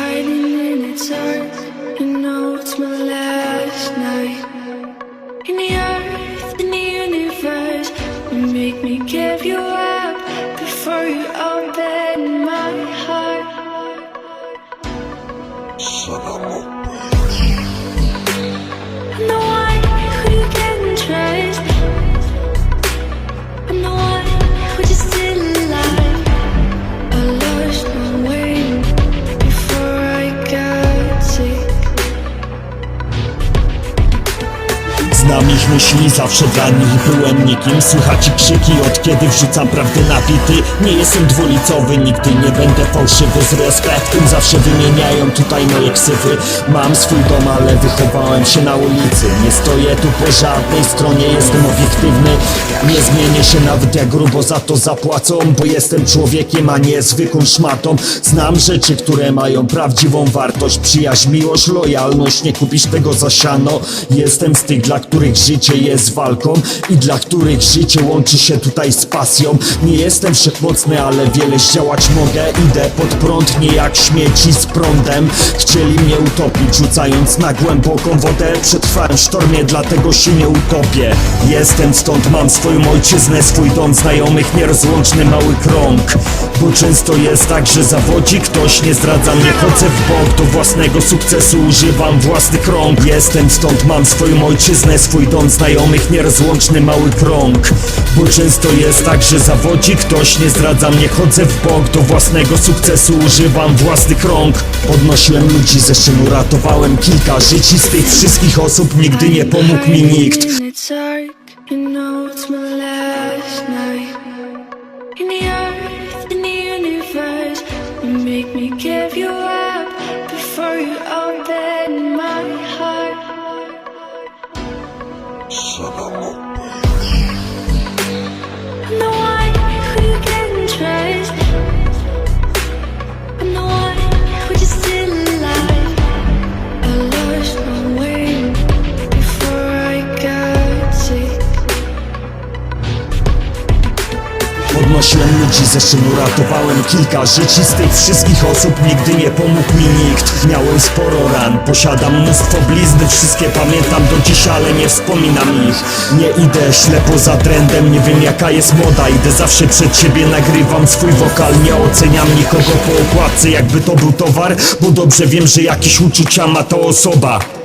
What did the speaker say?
hiding in the dark. You know it's my last night. In the earth, in the universe, you make me give you up before you open my heart. I'm Znam ich myśli, zawsze dla nich byłem nikim. Słychać ich krzyki od kiedy wrzucam prawdę na bity. Nie jestem dwulicowy, nigdy nie będę fałszywy. Z respektem zawsze wymieniają tutaj moje ksywy. Mam swój dom, ale wychowałem się na ulicy. Nie stoję tu po żadnej stronie, jestem obiektywny. Nie zmienię się nawet jak grubo za to zapłacą Bo jestem człowiekiem, a nie zwykłą szmatą. Znam rzeczy, które mają prawdziwą wartość. Przyjaźń, miłość, lojalność, nie kupisz tego za siano. Jestem z tych, dla których życie jest walką I dla których życie łączy się tutaj z pasją. Nie jestem wszechmocny, ale wiele zdziałać mogę. Idę pod prąd, nie jak śmieci z prądem. Chcieli mnie utopić, rzucając na głęboką wodę. Przetrwałem sztormie, dlatego się nie utopię. Jestem stąd, mam swoją ojczyznę, swój dom znajomych Nierozłączny mały krąg Bo często jest tak, że zawodzi ktoś Nie zdradza mnie, chodzę w bok Do własnego sukcesu używam własnych rąk. Jestem stąd, mam swoją ojczyznę Swój dom znajomych, nierozłączny mały krąg. Bo często jest tak, że zawodzi ktoś Nie zdradza mnie, chodzę w bok Do własnego sukcesu używam własnych rąk. Podnosiłem ludzi ze szynu, ratowałem kilka życi Z tych wszystkich osób nigdy nie pomógł mi nikt Shut up. Podnosiłem ludzi ze szynu, ratowałem kilka życi Z tych wszystkich osób nigdy nie pomógł mi nikt. Miałem sporo ran, posiadam mnóstwo blizny Wszystkie pamiętam do dziś, ale nie wspominam ich. Nie idę ślepo za trendem, nie wiem jaka jest moda. Idę zawsze przed siebie, nagrywam swój wokal Nie oceniam nikogo po okładce, jakby to był towar Bo dobrze wiem, że jakieś uczucia ma ta osoba